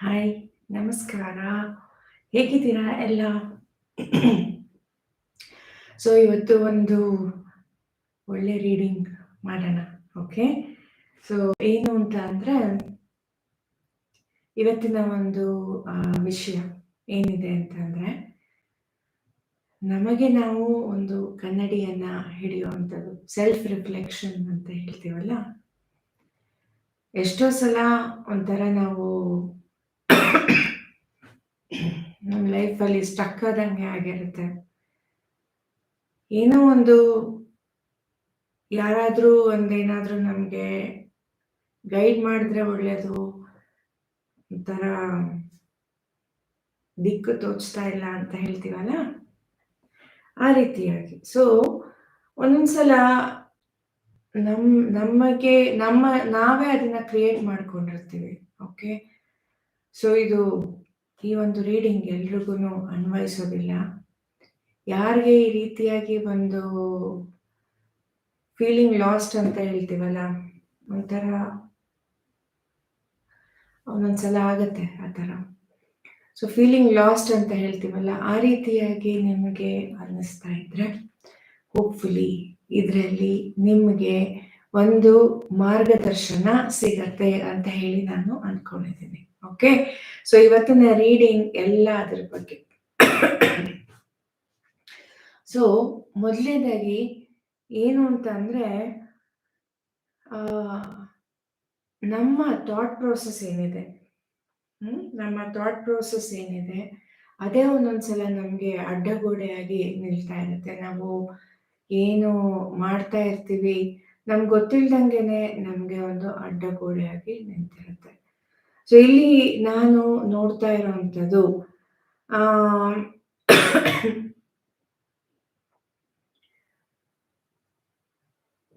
Hi, ನಮಸ್ಕಾರ. ಹೇಗಿದ್ದೀರಾ ಎಲ್ಲ? ಸೊ, ಇವತ್ತು ಒಂದು ಒಳ್ಳೆ ರೀಡಿಂಗ್ ಮಾಡೋಣ. ಓಕೆ. ಸೊ, ಏನು ಅಂತ ಅಂದರೆ ಇವತ್ತಿನ ಒಂದು ವಿಷಯ ಏನಿದೆ ಅಂತಂದ್ರೆ ನಮಗೆ ನಾವು ಒಂದು ಕನ್ನಡಿಯನ್ನ ಹಿಡಿಯುವಂಥದ್ದು ಸೆಲ್ಫ್ ರಿಫ್ಲೆಕ್ಷನ್ ಅಂತ ಹೇಳ್ತೀವಲ್ಲ ಎಷ್ಟೋ ಸಲ ಒಂಥರ ನಾವು ನಮ್ಮ ಲೈಫಲ್ಲಿ ಸ್ಟಕ್ ಆದಂಗೆ ಆಗಿರುತ್ತೆ. ಏನೋ ಒಂದು ಯಾರಾದರೂ ಒಂದೇನಾದರೂ ನಮಗೆ ಗೈಡ್ ಮಾಡಿದ್ರೆ ಒಳ್ಳೆಯದು ಒಂಥರ ದಿಕ್ಕು ತೋಚ್ತಾ ಇಲ್ಲ ಅಂತ ಹೇಳ್ತೀವಲ್ಲ? ಆ ರೀತಿಯಾಗಿ. ಸೊ ಒಂದೊಂದ್ಸಲ ನಮ್ಮ ನಮಗೆ, ನಮ್ಮ, ನಾವೇ ಅದನ್ನ ಕ್ರಿಯೇಟ್ ಮಾಡ್ಕೊಂಡಿರ್ತೀವಿ ಓಕೆ ಸೊ ಇದು ಈ ಒಂದು ರೀಡಿಂಗ್ ಎಲ್ರಿಗೂ ಅನ್ವಯಿಸೋದಿಲ್ಲ. ಯಾರಿಗೆ ಈ ರೀತಿಯಾಗಿ ಒಂದು ಫೀಲಿಂಗ್ ಲಾಸ್ಟ್ ಅಂತ ಹೇಳ್ತೀವಲ್ಲ, ಒಂಥರ ಒಂದೊಂದ್ಸಲ ಆಗತ್ತೆ ಆ ಥರ. ಸೊ ಫೀಲಿಂಗ್ ಲಾಸ್ಟ್ ಅಂತ ಹೇಳ್ತೀವಲ್ಲ, ಆ ರೀತಿಯಾಗಿ ನಿಮಗೆ ಅನ್ನಿಸ್ತಾ ಇದ್ರೆ ಹೋಪ್ಫುಲಿ ಇದರಲ್ಲಿ ನಿಮಗೆ ಒಂದು ಮಾರ್ಗದರ್ಶನ ಸಿಗತ್ತೆ ಅಂತ ಹೇಳಿ ನಾನು ಅನ್ಕೊಂಡಿದ್ದೀನಿ. ಓಕೆ? ಸೊ ಇವತ್ತಿನ ರೀಡಿಂಗ್ ಎಲ್ಲ ಅದ್ರ ಬಗ್ಗೆ. ಸೊ ಮೊದಲನೇದಾಗಿ ಏನು ಅಂತ ಅಂದ್ರೆ ನಮ್ಮ ಥಾಟ್ ಪ್ರೋಸೆಸ್ ಏನಿದೆ? ನಮ್ಮ ಥಾಟ್ ಪ್ರೋಸೆಸ್ ಏನಿದೆ? ಅದೇ ಒಂದೊಂದ್ಸಲ ನಮಗೆ ಅಡ್ಡಗೋಡೆಯಾಗಿ ನಿಲ್ತಾ ಇರುತ್ತೆ. ನಾವು ಏನು ಮಾಡ್ತಾ ಇರ್ತೀವಿ? ನಮ್ಗೆ ಗೊತ್ತಿಲ್ದಂಗೆನೆ ನಮಗೆ ಒಂದು ಅಡ್ಡಗೋಡೆಯಾಗಿ ನಿಂತಿರುತ್ತೆ. ಸೊ ಇಲ್ಲಿ ನಾನು ನೋಡ್ತಾ ಇರೋವಂಥದ್ದು, ಆ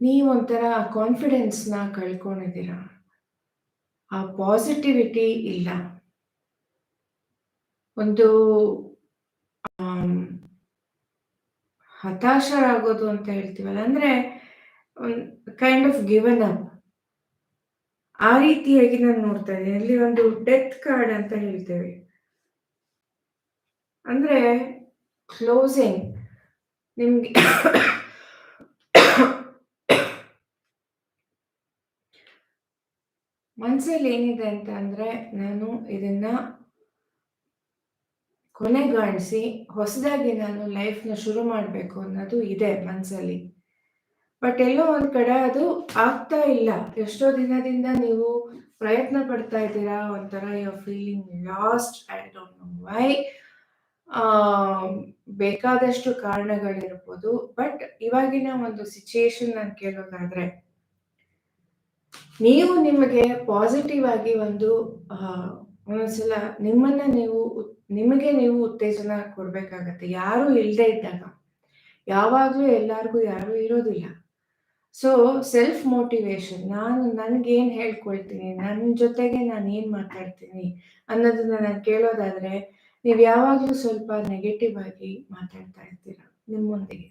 ನೀವೊಂಥರ ಕಾನ್ಫಿಡೆನ್ಸ್ನ ಕಳ್ಕೊಂಡಿದ್ದೀರಾ? ಆ ಪಾಸಿಟಿವಿಟಿ ಇಲ್ಲ. ಒಂದು ಹತಾಶರಾಗೋದು ಅಂತ ಹೇಳ್ತೀವಲ್ಲ, ಅಂದ್ರೆ ಕೈಂಡ್ ಆಫ್ ಗಿವನ್ ಅಪ್ ಆ ರೀತಿಯಾಗಿ ನಾನು ನೋಡ್ತಾ ಇದ್ದೀನಿ. ಇಲ್ಲಿ ಒಂದು ಡೆತ್ ಕಾರ್ಡ್ ಅಂತ ಹೇಳ್ತೇವೆ. ಅಂದ್ರೆ ಕ್ಲೋಸಿಂಗ್ ನಿಮ್ಗೆ ಮನ್ಸಲ್ಲಿ ಏನಿದೆ ಅಂತ ಅಂದ್ರೆ ನಾನು ಇದನ್ನ ಕೊನೆಗಾಣಿಸಿ, ಹೊಸದಾಗಿ ನಾನು ಲೈಫ್ನ ಶುರು ಮಾಡಬೇಕು ಅನ್ನೋದು ಇದೆ ಮನ್ಸಲ್ಲಿ. ಬಟ್ ಎಲ್ಲೋ ಒಂದ್ ಕಡೆ ಅದು ಆಗ್ತಾ ಇಲ್ಲ. ಎಷ್ಟೋ ದಿನದಿಂದ ನೀವು ಪ್ರಯತ್ನ ಪಡ್ತಾ ಇದ್ದೀರಾ ಒಂಥರ you feeling lost I don't know why ಬೇಕಾದಷ್ಟು ಕಾರಣಗಳಿರ್ಬೋದು. ಬಟ್ ಇವಾಗಿನ ಒಂದು ಸಿಚುಯೇಷನ್ ನಾನು ಕೇಳೋದಾದ್ರೆ, ನೀವು ನಿಮಗೆ ಪಾಸಿಟಿವ್ ಆಗಿ ಒಂದು ಒಂದೊಂದ್ಸಲ ನಿಮ್ಮನ್ನ ನೀವು ನಿಮಗೆ ನೀವು ಉತ್ತೇಜನ ಕೊಡ್ಬೇಕಾಗತ್ತೆ. ಯಾರು ಇಲ್ಲದೆ ಇದ್ದಾಗ. ಯಾವಾಗ್ಲೂ ಎಲ್ಲಾರ್ಗೂ ಯಾರು ಇರೋದಿಲ್ಲ. ಸೊ ಸೆಲ್ಫ್ ಮೋಟಿವೇಶನ್ ನಾನು ನನ್ಗೇನ್ ಹೇಳ್ಕೊಳ್ತೀನಿ ನನ್ನ ಜೊತೆಗೆ ನಾನು ಏನ್ ಮಾತಾಡ್ತೀನಿ ಅನ್ನೋದನ್ನ ನಾನು ಕೇಳೋದಾದ್ರೆ, ನೀವು ಯಾವಾಗ್ಲೂ ಸ್ವಲ್ಪ ನೆಗೆಟಿವ್ ಆಗಿ ಮಾತಾಡ್ತಾ ಇರ್ತೀರ ನಿಮ್ಮೊಂದಿಗೆ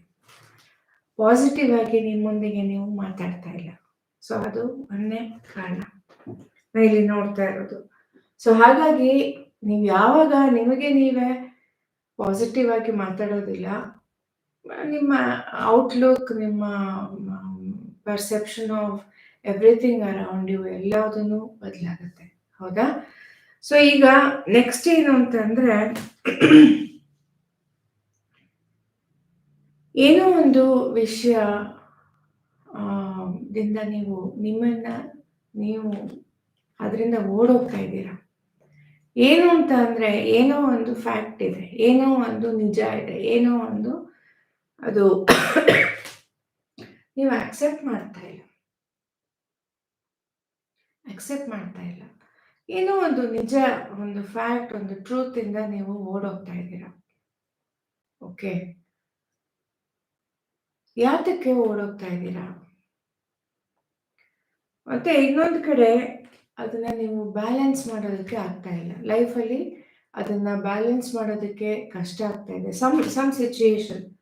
ಪಾಸಿಟಿವ್ ಆಗಿ ನಿಮ್ಮೊಂದಿಗೆ ನೀವು ಮಾತಾಡ್ತಾ ಇಲ್ಲ. ಸೊ ಅದು ಒಂದೇ ಕಾರಣ. ನಾ ಇಲ್ಲಿ ನೋಡ್ತಾ ಇರೋದು. ಸೊ ಹಾಗಾಗಿ ನೀವು ಯಾವಾಗ ನಿಮಗೆ ನೀವೇ ಪಾಸಿಟಿವ್ ಆಗಿ ಮಾತಾಡೋದಿಲ್ಲ, ನಿಮ್ಮ ಔಟ್ಲುಕ್ ನಿಮ್ಮ perception of everything around you ಎಲ್ಲದನ್ನು ಬದಲಾಗುತ್ತೆ. ಹೌದಾ? ಸೊ ಈಗ ನೆಕ್ಸ್ಟ್ ಏನು ಅಂತಂದ್ರೆ, ಏನೋ ಒಂದು ವಿಷಯ ದಿಂದ ನೀವು ನಿಮ್ಮನ್ನ ನೀವು ಅದರಿಂದ ಓಡೋಗ್ತಾ ಇದ್ದೀರಾ. ಏನು ಅಂತ ಅಂದ್ರೆ, ಏನೋ ಒಂದು ಫ್ಯಾಕ್ಟ್ ಇದೆ, ಏನೋ ಒಂದು ನಿಜ ಇದೆ, ಏನೋ ಒಂದು ಅದು ನೀವು ಆಕ್ಸೆಪ್ಟ್ ಮಾಡ್ತಾ ಇಲ್ಲ. ಅಕ್ಸೆಪ್ಟ್ ಮಾಡ್ತಾ ಇಲ್ಲ. ಏನೋ ಒಂದು ನಿಜ, ಒಂದು ಫ್ಯಾಕ್ಟ್ ಒಂದು ಟ್ರೂತ್ ಇಂದ ನೀವು ಓಡೋಗ್ತಾ ಇದ್ದೀರಾ? ಓಕೆ ಯಾತಕ್ಕೆ ಓಡೋಗ್ತಾ ಇದ್ದೀರಾ? ಮತ್ತೆ ಇನ್ನೊಂದು ಕಡೆ ಅದನ್ನ ನೀವು ಬ್ಯಾಲೆನ್ಸ್ ಮಾಡೋದಕ್ಕೆ ಆಗ್ತಾ ಇಲ್ಲ. ಲೈಫಲ್ಲಿ ಅದನ್ನ ಬ್ಯಾಲೆನ್ಸ್ ಮಾಡೋದಕ್ಕೆ ಕಷ್ಟ ಆಗ್ತಾ ಇದೆ. ಸಮ್ ಸಮ್ ಸಿಚುಯೇಷನ್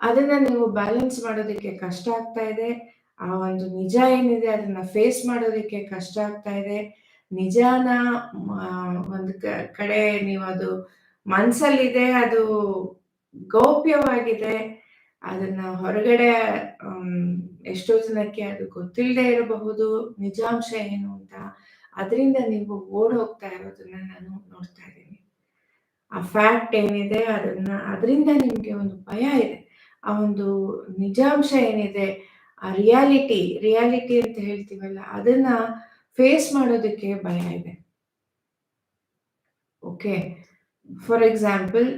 ಅದನ್ನ ನೀವು ಬ್ಯಾಲೆನ್ಸ್ ಮಾಡೋದಕ್ಕೆ ಕಷ್ಟ ಆಗ್ತಾ ಇದೆ. ಆ ಒಂದು ನಿಜ ಏನಿದೆ ಅದನ್ನ ಫೇಸ್ ಮಾಡೋದಕ್ಕೆ ಕಷ್ಟ ಆಗ್ತಾ ಇದೆ. ನಿಜಾನ ಒಂದು ಕಡೆ ನೀವು ಅದು ಮನ್ಸಲ್ಲಿದೆ, ಅದು ಗೌಪ್ಯವಾಗಿದೆ. ಅದನ್ನ ಹೊರಗಡೆ ಎಷ್ಟೋ ಜನಕ್ಕೆ ಅದು ಗೊತ್ತಿಲ್ಲದೆ ಇರಬಹುದು. ನಿಜಾಂಶ ಏನು ಅಂತ. ಅದರಿಂದ ನೀವು ಓಡ್ ಹೋಗ್ತಾ ಇರೋದನ್ನ ನಾನು ನೋಡ್ತಾ ಇದ್ದೀನಿ. ಆ ಫ್ಯಾಕ್ಟ್ ಏನಿದೆ ಅದನ್ನ, ಅದರಿಂದ ನಿಮ್ಗೆ ಒಂದು ಭಯ ಇದೆ. ಆ ಒಂದು ನಿಜಾಂಶ ಏನಿದೆ, ಆ ರಿಯಾಲಿಟಿ ರಿಯಾಲಿಟಿ ಅಂತ ಹೇಳ್ತೀವಲ್ಲ, ಅದನ್ನ ಫೇಸ್ ಮಾಡೋದಕ್ಕೆ ಭಯ ಇದೆ. Okay for example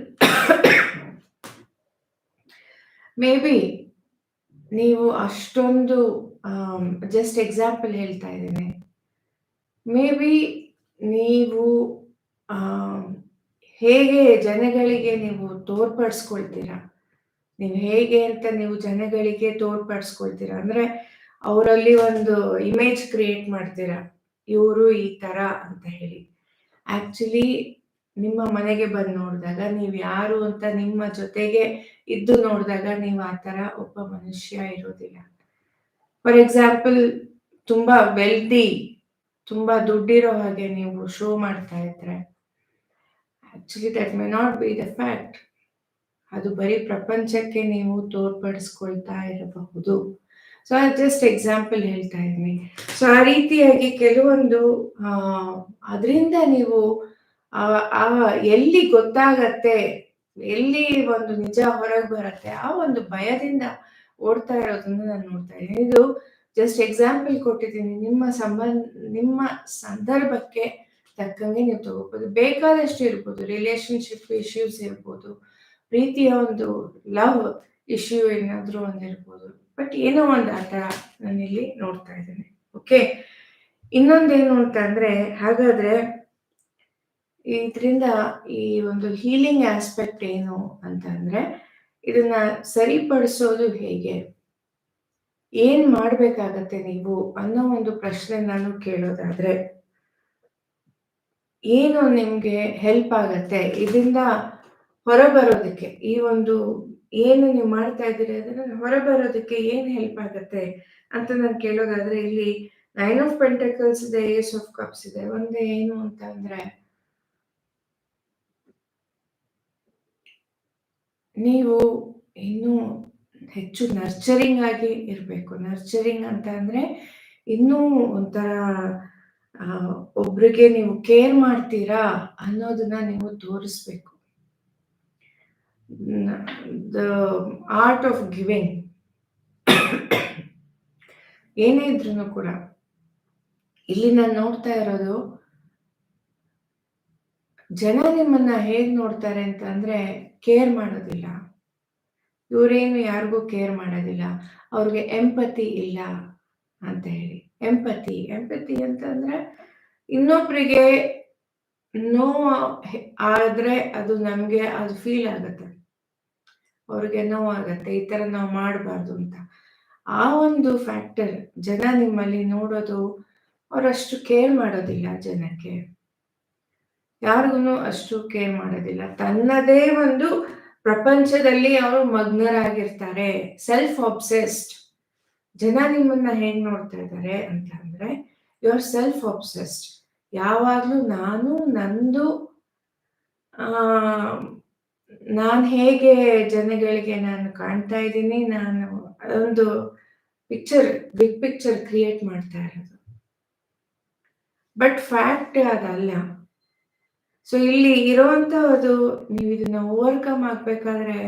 may be ನೀವು ಅಷ್ಟೊಂದು ಜಸ್ಟ್ ಎಕ್ಸಾಂಪಲ್ ಹೇಳ್ತಾ ಇದ್ದೇನೆ. ಮೇ ಬಿ ನೀವು ಹೇಗೆ ಜನಗಳಿಗೆ ನೀವು ತೋರ್ಪಡಿಸ್ಕೊಳ್ತೀರಾ? ನೀವು ಹೇಗೆ ಅಂತ ನೀವು ಜನಗಳಿಗೆ ತೋರ್ಪಡಿಸ್ಕೊಳ್ತೀರಾ? ಅಂದ್ರೆ ಅವರಲ್ಲಿ ಒಂದು ಇಮೇಜ್ ಕ್ರಿಯೇಟ್ ಮಾಡ್ತೀರಾ? ಇವರು ಈ ತರ ಅಂತ ಹೇಳಿ. ಆಕ್ಚುಲಿ ನಿಮ್ಮ ಮನೆಗೆ ಬಂದು ನೋಡಿದಾಗ ನೀವು ಯಾರು ಅಂತ ನಿಮ್ಮ ಜೊತೆಗೆ ಇದ್ದು ನೋಡಿದಾಗ ನೀವು ಆ ತರ ಒಬ್ಬ ಮನುಷ್ಯ ಇರೋದಿಲ್ಲ. ಫಾರ್ ಎಕ್ಸಾಂಪಲ್ ತುಂಬಾ ವೆಲ್ದಿ ತುಂಬಾ ದುಡ್ಡಿರೋ ಹಾಗೆ ನೀವು ಶೋ ಮಾಡ್ತಾ ಇದ್ರೆ actually that may not be the fact ಅದು ಬರೀ ಪ್ರಪಂಚಕ್ಕೆ ನೀವು ತೋರ್ಪಡಿಸ್ಕೊಳ್ತಾ ಇರಬಹುದು. ಸೊ ಜಸ್ಟ್ ಎಕ್ಸಾಂಪಲ್ ಹೇಳ್ತಾ ಇದ್ದೀನಿ ಸೊ ಆ ರೀತಿಯಾಗಿ ಕೆಲವೊಂದು ಅದರಿಂದ ನೀವು, ಆ ಎಲ್ಲಿ ಗೊತ್ತಾಗತ್ತೆ, ಎಲ್ಲಿ ಒಂದು ನಿಜ ಹೊರಗೆ ಬರುತ್ತೆ, ಆ ಒಂದು ಭಯದಿಂದ ಓಡ್ತಾ ಇರೋದನ್ನ ನಾನು ನೋಡ್ತಾ ಇದ್ದೀನಿ. ಇದು ಜಸ್ಟ್ ಎಕ್ಸಾಂಪಲ್ ಕೊಟ್ಟಿದ್ದೀನಿ. ನಿಮ್ಮ ಸಂಬಂಧ, ನಿಮ್ಮ ಸಂದರ್ಭಕ್ಕೆ ತಕ್ಕಂಗೆ ನೀವು ತಗೋಬಹುದು ಬೇಕಾದಷ್ಟು ಇರ್ಬೋದು. ರಿಲೇಶನ್ಶಿಪ್ ಇಶ್ಯೂಸ್ ಇರ್ಬೋದು. ಪ್ರೀತಿಯ ಒಂದು ಲವ್ ಇಶ್ಯೂ ಏನಾದರೂ ಒಂದಿರ್ಬೋದು. ಬಟ್ ಏನೋ ಒಂದು ಆ ಥರ ನಾನಿಲ್ಲಿ ನೋಡ್ತಾ ಇದ್ದೇನೆ. ಓಕೆ ಇನ್ನೊಂದೇನು ಅಂತ ಅಂದರೆ, ಹಾಗಾದ್ರೆ ಇದರಿಂದ ಈ ಒಂದು ಹೀಲಿಂಗ್ ಆಸ್ಪೆಕ್ಟ್ ಏನು ಅಂತ ಅಂದರೆ, ಇದನ್ನ ಸರಿಪಡಿಸೋದು ಹೇಗೆ? ಏನು ಮಾಡಬೇಕಾಗತ್ತೆ ನೀವು ಅನ್ನೋ ಒಂದು ಪ್ರಶ್ನೆ ನಾನು ಕೇಳೋದಾದ್ರೆ, ಏನು ನಿಮಗೆ ಹೆಲ್ಪ್ ಆಗತ್ತೆ? ಇದರಿಂದ ಹೊರಬರೋದಕ್ಕೆ, ಈ ಒಂದು ಏನು ನೀವು ಮಾಡ್ತಾ ಇದ್ದೀರಿ ಅದನ್ನ ಹೊರಬರೋದಕ್ಕೆ ಏನ್ ಹೆಲ್ಪ್ ಆಗತ್ತೆ ಅಂತ ನಾನು ಕೇಳೋದಾದ್ರೆ, ಇಲ್ಲಿ ನೈನ್ ಆಫ್ ಪೆಂಟಕಲ್ಸ್ ಇದೆ ಏಸ್ ಆಫ್ ಕಪ್ಸ್ ಇದೆ, ಒಂದು ಏನು ಅಂತ ಅಂದ್ರೆ, ನೀವು ಇನ್ನೂ ಹೆಚ್ಚು ನರ್ಚರಿಂಗ್ ಆಗಿ ಇರಬೇಕು. ನರ್ಚರಿಂಗ್ ಅಂತ ಅಂದ್ರೆ ಇನ್ನೂ ಒಂಥರ ಒಬ್ರಿಗೆ ನೀವು ಕೇರ್ ಮಾಡ್ತೀರಾ ಅನ್ನೋದನ್ನ ನೀವು ತೋರಿಸ್ಬೇಕು. ದ ಆರ್ಟ್ ಆಫ್ ಗಿವಿಂಗ್ ಏನೇ ಇದ್ರೂ ಕೂಡ, ಇಲ್ಲಿ ನಾನು ನೋಡ್ತಾ ಇರೋದು, ಜನ ನಿಮ್ಮನ್ನ ಹೇಗ್ ನೋಡ್ತಾರೆ ಅಂತ ಅಂದ್ರೆ ಕೇರ್ ಮಾಡೋದಿಲ್ಲ. ಇವರೇನು ಯಾರಿಗೂ ಕೇರ್ ಮಾಡೋದಿಲ್ಲ. ಅವ್ರಿಗೆ ಎಂಪತಿ ಇಲ್ಲ ಅಂತ ಹೇಳಿ. ಎಂಪತಿ ಎಂಪತಿ ಅಂತಂದ್ರೆ ಇನ್ನೊಬ್ರಿಗೆ ನೋವು ಆದ್ರೆ ಅದು ನಮ್ಗೆ, ಅದು ಫೀಲ್ ಆಗತ್ತೆ. ಅವ್ರಿಗೆ ನೋವಾಗತ್ತೆ, ಈ ತರ ನಾವು ಮಾಡಬಾರ್ದು ಅಂತ. ಆ ಒಂದು ಫ್ಯಾಕ್ಟರ್ ಜನ ನಿಮ್ಮಲ್ಲಿ ನೋಡೋದು ಅವರಷ್ಟು ಕೇರ್ ಮಾಡೋದಿಲ್ಲ ಜನಕ್ಕೆ. ಯಾರಿಗೂ ಅಷ್ಟು ಕೇರ್ ಮಾಡೋದಿಲ್ಲ. ತನ್ನದೇ ಒಂದು ಪ್ರಪಂಚದಲ್ಲಿ ಅವರು ಮಗ್ನರಾಗಿರ್ತಾರೆ ಸೆಲ್ಫ್ ಅಬ್ಸೆಸ್ಡ್ ಜನ ನಿಮ್ಮನ್ನ ಹೆಂಗ್ ನೋಡ್ತಾ ಇದ್ದಾರೆ ಅಂತ ಅಂದ್ರೆ ಯು ಆರ್ ಸೆಲ್ಫ್ ಅಬ್ಸೆಸ್ಡ್ ಯಾವಾಗ್ಲೂ ನಾನು, ನಂದು, ಆ ನಾನು ಹೇಗೆ ಜನಗಳಿಗೆ ನಾನು ಕಾಣ್ತಾ ಇದ್ದೀನಿ, ನಾನು ಅದೊಂದು ಪಿಕ್ಚರ್ ಬಿಗ್ ಪಿಕ್ಚರ್ ಕ್ರಿಯೇಟ್ ಮಾಡ್ತಾ ಇರೋದು. ಬಟ್ ಫ್ಯಾಕ್ಟ್ ಅದಲ್ಲ. ಸೊ ಇಲ್ಲಿ ಇರುವಂತಹದ್ದು ನೀವು ಇದನ್ನ ಓವರ್ಕಮ್ ಆಗ್ಬೇಕಾದ್ರೆ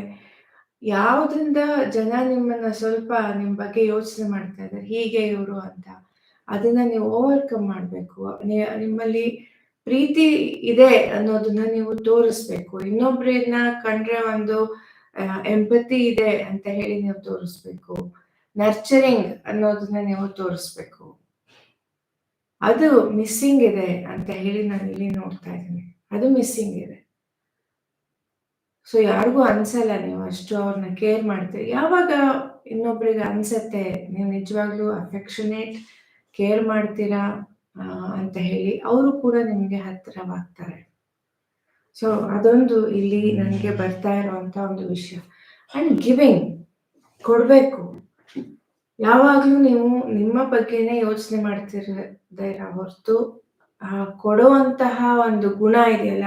ಯಾವ್ದ್ರಿಂದ ಜನ ನಿಮ್ಮನ್ನ ಸ್ವಲ್ಪ ನಿಮ್ ಬಗ್ಗೆ ಯೋಚನೆ ಮಾಡ್ತಾ ಇದ್ದಾರೆ, ಹೀಗೆ ಇವರು ಅಂತ. ಅದನ್ನ ನೀವು ಓವರ್ಕಮ್ ಮಾಡ್ಬೇಕು. ನಿಮ್ಮಲ್ಲಿ ಪ್ರೀತಿ ಇದೆ ಅನ್ನೋದನ್ನ ನೀವು ತೋರಿಸ್ಬೇಕು. ಇನ್ನೊಬ್ರನ್ನ ಕಂಡ್ರೆ ಒಂದು ಎಂಪತಿ ಇದೆ ಅಂತ ಹೇಳಿ ನೀವು ತೋರಿಸ್ಬೇಕು. ನರ್ಚರಿಂಗ್ ಅನ್ನೋದನ್ನ ನೀವು ತೋರಿಸ್ಬೇಕು. ಅದು ಮಿಸ್ಸಿಂಗ್ ಇದೆ ಅಂತ ಹೇಳಿ ನಾನು ಇಲ್ಲಿ ನೋಡ್ತಾ ಇದ್ದೀನಿ. ಅದು ಮಿಸ್ಸಿಂಗ್ ಇದೆ. ಸೊ ಯಾರಿಗೂ ಅನ್ಸಲ್ಲ ನೀವು ಅಷ್ಟು ಅವ್ರನ್ನ ಕೇರ್ ಮಾಡ್ತೀರಿ ಯಾವಾಗ ಇನ್ನೊಬ್ರಿಗೆ ಅನ್ಸತ್ತೆ, ನೀವು ನಿಜವಾಗ್ಲೂ ಅಫೆಕ್ಷನೇಟ್ ಕೇರ್ ಮಾಡ್ತೀರಾ? ಅಂತ ಹೇಳಿ ಅವರು ಕೂಡ ನಿಮಗೆ ಹತ್ತಿರವಾಗ್ತಾರೆ. ಸೊ ಅದೊಂದು ಇಲ್ಲಿ ನನಗೆ ಬರ್ತಾ ಇರುವಂತ ಒಂದು ವಿಷಯ. ಅಂಡ್ ಗಿವಿಂಗ್ ಕೊಡಬೇಕು. ಯಾವಾಗಲೂ ನೀವು ನಿಮ್ಮ ಬಗ್ಗೆನೇ ಯೋಚನೆ ಮಾಡ್ತಿರದೇ ಹೊರತು ಕೊಡುವಂತಹ ಒಂದು ಗುಣ ಇದೆಯಲ್ಲ,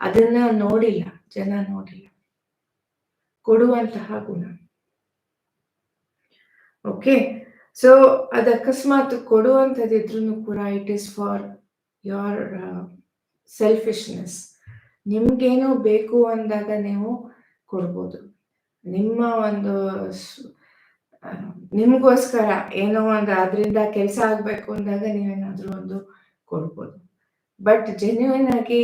ಅದನ್ನ ನೋಡಿಲ್ಲ, ಜನ ನೋಡಿಲ್ಲ. ಕೊಡುವಂತಹ ಗುಣ. ಓಕೆ ಸೊ ಅದು ಅಕಸ್ಮಾತ್ ಕೊಡುವಂಥದ್ದಿದ್ರು ಕೂಡ it is for your selfishness ನಿಮ್ಗೇನು ಬೇಕು ಅಂದಾಗ ನೀವು ಕೊಡ್ಬೋದು. ನಿಮ್ಮ ಒಂದು ನಿಮಗೋಸ್ಕರ ಏನೋ ಒಂದು ಅದರಿಂದ ಕೆಲಸ ಆಗಬೇಕು ಅಂದಾಗ ನೀವೇನಾದರೂ ಒಂದು ಕೊಡ್ಬೋದು. ಬಟ್ ಜೆನ್ಯೂನ್ ಆಗಿ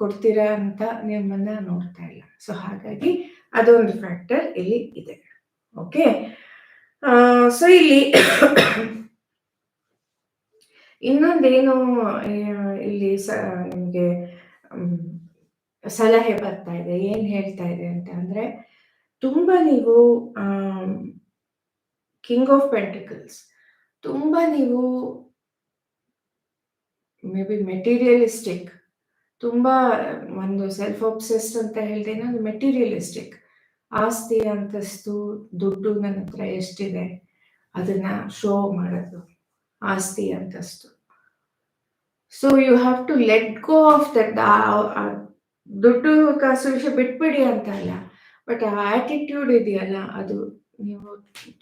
ಕೊಡ್ತೀರಾ ಅಂತ ನಿಮ್ಮನ್ನ ನೋಡ್ತಾ ಇಲ್ಲ. ಸೊ ಹಾಗಾಗಿ ಅದೊಂದು ಫ್ಯಾಕ್ಟರ್ ಇಲ್ಲಿ ಇದೆ. ಓಕೆ ಸೊ ಇಲ್ಲಿ ಇನ್ನೊಂದೇನು ಇಲ್ಲಿ ನಿಮಗೆ ಸಲಹೆ ಬರ್ತಾ ಇದೆ, ಏನ್ ಹೇಳ್ತಾ ಇದೆ ಅಂತ ಅಂದ್ರೆ, ತುಂಬಾ ನೀವು ಕಿಂಗ್ ಆಫ್ ಪೆಂಟಿಕಲ್ಸ್ ತುಂಬಾ ನೀವು ಮೇ ಬಿ ಮೆಟೀರಿಯಲಿಸ್ಟಿಕ್ ತುಂಬಾ ಒಂದು ಸೆಲ್ಫ್ ಆಬ್ಸೆಸ್ಡ್ ಅಂತ ಹೇಳ್ದೇನೆ ಒಂದು ಮೆಟೀರಿಯಲಿಸ್ಟಿಕ್ ಆಸ್ತಿ ಅಂತಸ್ತು ದುಡ್ಡು ನನ್ನ ಹತ್ರ ಎಷ್ಟಿದೆ ಅದನ್ನ ಶೋ ಮಾಡೋದು, ಆಸ್ತಿ ಅಂತಸ್ತು. So you have to let go of that ದುಡ್ಡು ಕಾಸು ವಿಷಯ ಬಿಟ್ಬಿಡಿ ಅಂತ ಅಲ್ಲ ಬಟ್ ಆ ಆಟಿಟ್ಯೂಡ್ ಇದೆಯಲ್ಲ, ಅದು ನೀವು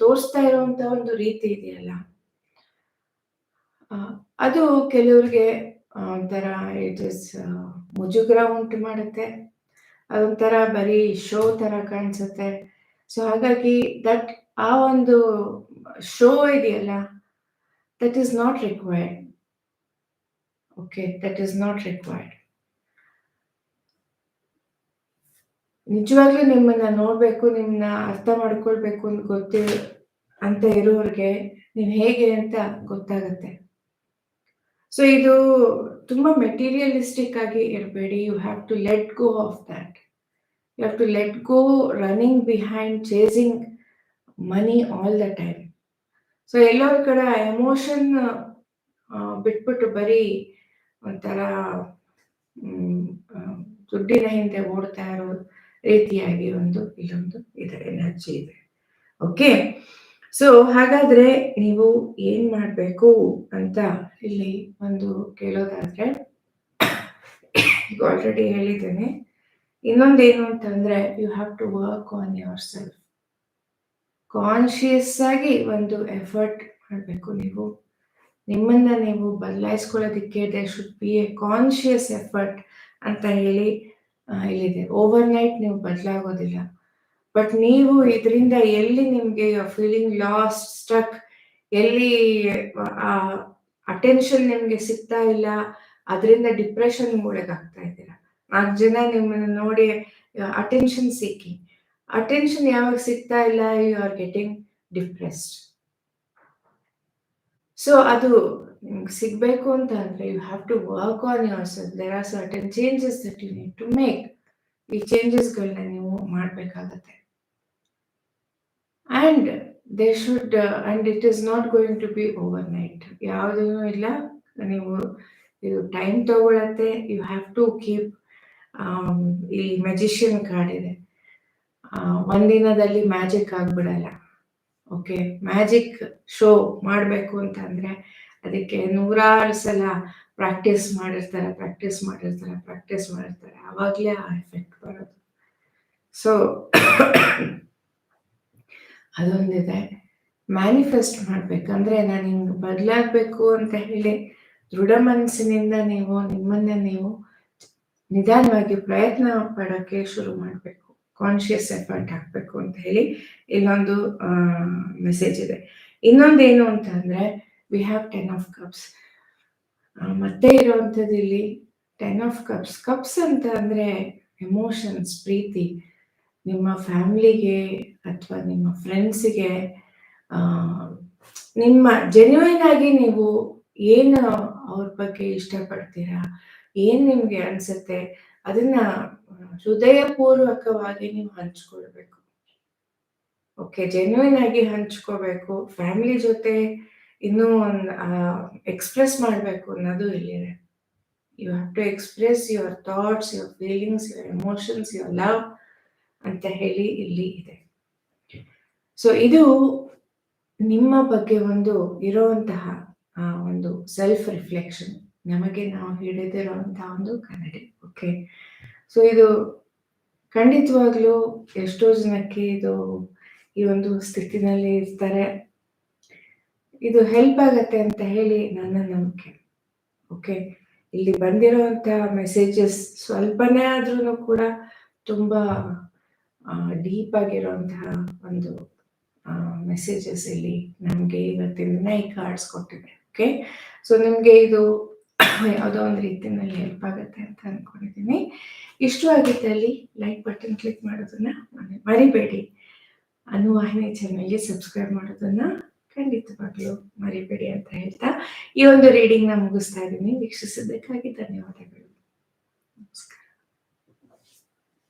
ತೋರಿಸ್ತಾ ಇರುವಂತ ಒಂದು ರೀತಿ ಇದೆಯಲ್ಲ. ಅದು ಕೆಲವ್ರಿಗೆ ಒಂಥರ ಇಟ್ ಇಸ್ ಮುಜುಗರ ಉಂಟು ಮಾಡುತ್ತೆ. ಅದೊಂಥರ ಬರೀ ಶೋ ತರ ಕಾಣಿಸುತ್ತೆ. ಸೊ ಹಾಗಾಗಿ ದಟ್ ಆ ಒಂದು ಶೋ ಇದೆಯಲ್ಲ that is not required okay that is not required ನಿಜವಾಗ್ಲೂ ನಿಮ್ಮನ್ನ ನೋಡ್ಬೇಕು, ನಿಮ್ಮನ್ನ ಅರ್ಥ ಮಾಡ್ಕೊಳ್ಬೇಕು ಅಂತ ಗೊತ್ತಿ, ಅಂತ ಇರೋರಿಗೆ ನೀವು ಹೇಗೆ ಅಂತ ಗೊತ್ತಾಗತ್ತೆ. ಸೊ ಇದು ತುಂಬಾ ಮೆಟೀರಿಯಲಿಸ್ಟಿಕ್ ಆಗಿ ಇರಬೇಡಿ. You have to let go of that you have to let go running behind chasing money all the time so ಎಲ್ಲರ ಕಡೆ ಎಮೋಷನ್ ಬಿಟ್ಬಿಟ್ಟು ಬರೀ ಒಂಥರ ದುಡ್ಡಿನ ಹಿಂದೆ ಓಡ್ತಾ ಇರೋ ರೀತಿಯಾಗಿ ಒಂದು, ಇಲ್ಲೊಂದು, ಇದರ ಎನರ್ಜಿ ಇದೆ. ಓಕೆ ಸೊ ಹಾಗಾದ್ರೆ ನೀವು ಏನ್ ಮಾಡ್ಬೇಕು ಅಂತ ಇಲ್ಲಿ ಒಂದು ಕೇಳೋದಾದ್ರೆ, ಈಗ ಆಲ್ರೆಡಿ ಹೇಳಿದ್ದೇನೆ. ಇನ್ನೊಂದೇನು ಅಂತಂದ್ರೆ you have to work on your self conscious ಆಗಿ ಒಂದು ಎಫರ್ಟ್ ಮಾಡಬೇಕು ನೀವು. ನಿಮ್ಮನ್ನ ನೀವು ಬದಲಾಯಿಸ್ಕೊಳ್ಳೋದಿಕ್ಕೆ they should be a conscious effort ಅಂತ ಹೇಳಿ ಇಲ್ಲಿದೆ ಓವರ್ ನೈಟ್ ನೀವು ಬದಲಾಗೋದಿಲ್ಲ. ಬಟ್ ನೀವು ಇದರಿಂದ ಎಲ್ಲಿ ನಿಮ್ಗೆ ಫೀಲಿಂಗ್ ಲಾಸ್ ಸ್ಟ್ರಕ್ ಎಲ್ಲಿ ಅಟೆನ್ಷನ್ ನಿಮ್ಗೆ ಸಿಗ್ತಾ ಇಲ್ಲ, ಅದರಿಂದ ಡಿಪ್ರೆಷನ್ ಒಳಗಾಗ್ತಾ ಇದ್ದೀರಾ. ನಾಲ್ಕು ಜನ ನಿಮ್ಮನ್ನ ನೋಡಿ ಅಟೆನ್ಷನ್ ಸಿಕ್ಕಿ ಅಟೆನ್ಷನ್ ಯಾವಾಗ ಸಿಗ್ತಾ ಇಲ್ಲ you are getting depressed so ಅದು ನಿಮ್ಗೆ ಸಿಗ್ಬೇಕು ಅಂತ ಅಂದ್ರೆ you have to work on your self there are certain changes that you need to make ಈ ಚೇಂಜಸ್ಗಳನ್ನ ನೀವು ಮಾಡಬೇಕಾಗತ್ತೆ. And they should and it is not going to be overnight ಯಾವುದೂ ಇಲ್ಲ. ನೀವು, ಇದು ಟೈಮ್ ತಗೊಳತ್ತೆ. ಯು ಹ್ಯಾವ್ ಟು ಕೀಪ್ ಈ ಮೆಜಿಷಿಯನ್ ಕಾರ್ಡ್ ಇದೆ. ಒಂದಿನದಲ್ಲಿ ಮ್ಯಾಜಿಕ್ ಆಗ್ಬಿಡಲ್ಲ. ಓಕೆ ಮ್ಯಾಜಿಕ್ ಶೋ ಮಾಡಬೇಕು ಅಂತ ಅಂದ್ರೆ ಅದಕ್ಕೆ ನೂರಾರು ಸಲ ಪ್ರಾಕ್ಟೀಸ್ ಮಾಡಿರ್ತಾರೆ ಪ್ರಾಕ್ಟೀಸ್ ಮಾಡಿರ್ತಾರೆ ಪ್ರಾಕ್ಟೀಸ್ ಮಾಡಿರ್ತಾರೆ. ಆವಾಗಲೇ ಆ ಎಫೆಕ್ಟ್ ಬರೋದು. ಸೊ ಅದೊಂದಿದೆ. ಮ್ಯಾನಿಫೆಸ್ಟ್ ಮಾಡ್ಬೇಕಂದ್ರೆ ನಾನು ಹಿಂಗೆ ಬದಲಾಗಬೇಕು ಅಂತ ಹೇಳಿ ದೃಢ ಮನಸ್ಸಿನಿಂದ ನೀವು ನಿಮ್ಮನ್ನೇ ನೀವು ನಿಧಾನವಾಗಿ ಪ್ರಯತ್ನ ಪಡೋಕ್ಕೆ ಶುರು ಮಾಡಬೇಕು. ಕಾನ್ಶಿಯಸ್ ಎಫರ್ಟ್ ಹಾಕಬೇಕು ಅಂತ ಹೇಳಿ ಇಲ್ಲೊಂದು ಮೆಸೇಜ್ ಇದೆ. ಇನ್ನೊಂದೇನು ಅಂತಂದ್ರೆ we have ten of cups ಮತ್ತೆ ಇರುವಂಥದ್ದು ಇಲ್ಲಿ ಟೆನ್ ಆಫ್ ಕಪ್ಸ್ ಕಪ್ಸ್ ಅಂತ ಅಂದರೆ ಎಮೋಷನ್ಸ್ ಪ್ರೀತಿ. ನಿಮ್ಮ ಫ್ಯಾಮಿಲಿಗೆ ಅಥವಾ ನಿಮ್ಮ ಫ್ರೆಂಡ್ಸಿಗೆ ನಿಮ್ಮ ಜೆನ್ಯೂನ್ ಆಗಿ ನೀವು ಏನು ಅವ್ರ ಬಗ್ಗೆ ಇಷ್ಟಪಡ್ತೀರಾ? ಏನ್ ನಿಮ್ಗೆ ಅನ್ಸುತ್ತೆ? ಅದನ್ನ ಹೃದಯಪೂರ್ವಕವಾಗಿ ನೀವು ಹಂಚ್ಕೊಳ್ಬೇಕು. ಓಕೆ ಜೆನ್ಯೂನ್ ಆಗಿ ಹಂಚ್ಕೋಬೇಕು ಫ್ಯಾಮಿಲಿ ಜೊತೆ ಇನ್ನೂ ಒಂದು ಎಕ್ಸ್ಪ್ರೆಸ್ ಮಾಡಬೇಕು ಅನ್ನೋದು ಇಲ್ಲಿದೆ. You have to express your thoughts your feelings your emotions your love ಅಂತ ಹೇಳಿ ಇಲ್ಲಿ ಇದೆ. ಸೊ ಇದು ನಿಮ್ಮ ಬಗ್ಗೆ ಒಂದು ಇರುವಂತಹ ಒಂದು ಸೆಲ್ಫ್ ರಿಫ್ಲೆಕ್ಷನ್ ನಮಗೆ ನಾವು ಹಿಡಿದಿರುವಂತಹ ಒಂದು ಕನ್ನಡಿ ಓಕೆ ಸೊ ಇದು ಖಂಡಿತವಾಗ್ಲೂ ಎಷ್ಟೋ ಜನಕ್ಕೆ ಇದು, ಈ ಒಂದು ಸ್ಥಿತಿನಲ್ಲಿ ಇರ್ತಾರೆ. ಇದು ಹೆಲ್ಪ್ ಆಗತ್ತೆ ಅಂತ ಹೇಳಿ ನನ್ನ ನಂಬಿಕೆ ಓಕೆ ಇಲ್ಲಿ ಬಂದಿರುವಂತ ಮೆಸೇಜಸ್ ಸ್ವಲ್ಪನೇ ಆದ್ರೂ ಕೂಡ ತುಂಬಾ ಡೀಪ್ ಆಗಿರುವಂತಹ ಒಂದು ಮೆಸೇಜಸ್ ಇಲ್ಲಿ ನಮಗೆ ಇವತ್ತಿನ ದಿನ ಈ ಕಾರ್ಡ್ಸ್ ಕೊಟ್ಟಿದೆ ಓಕೆ ಸೊ ನಿಮಗೆ ಇದು ಯಾವುದೋ ಒಂದು ರೀತಿಯಲ್ಲಿ ಹೆಲ್ಪ್ ಆಗುತ್ತೆ ಅಂತ ಅನ್ಕೊಂಡಿದ್ದೀನಿ ಇಷ್ಟವಾಗಿದ್ದಲ್ಲಿ ಲೈಕ್ ಬಟನ್ ಕ್ಲಿಕ್ ಮಾಡೋದನ್ನ ಮರಿಬೇಡಿ. ಅನುವಾಹಿನಿ ಚಾನಲ್ಗೆ ಸಬ್ಸ್ಕ್ರೈಬ್ ಮಾಡೋದನ್ನ ಖಂಡಿತವಾಗ್ಲೂ ಮರಿಬೇಡಿ ಅಂತ ಹೇಳ್ತಾ ಈ ಒಂದು ರೀಡಿಂಗ್ನ ಮುಗಿಸ್ತಾ ಇದ್ದೀನಿ ವೀಕ್ಷಿಸಿದ್ದಕ್ಕಾಗಿ ಧನ್ಯವಾದಗಳು.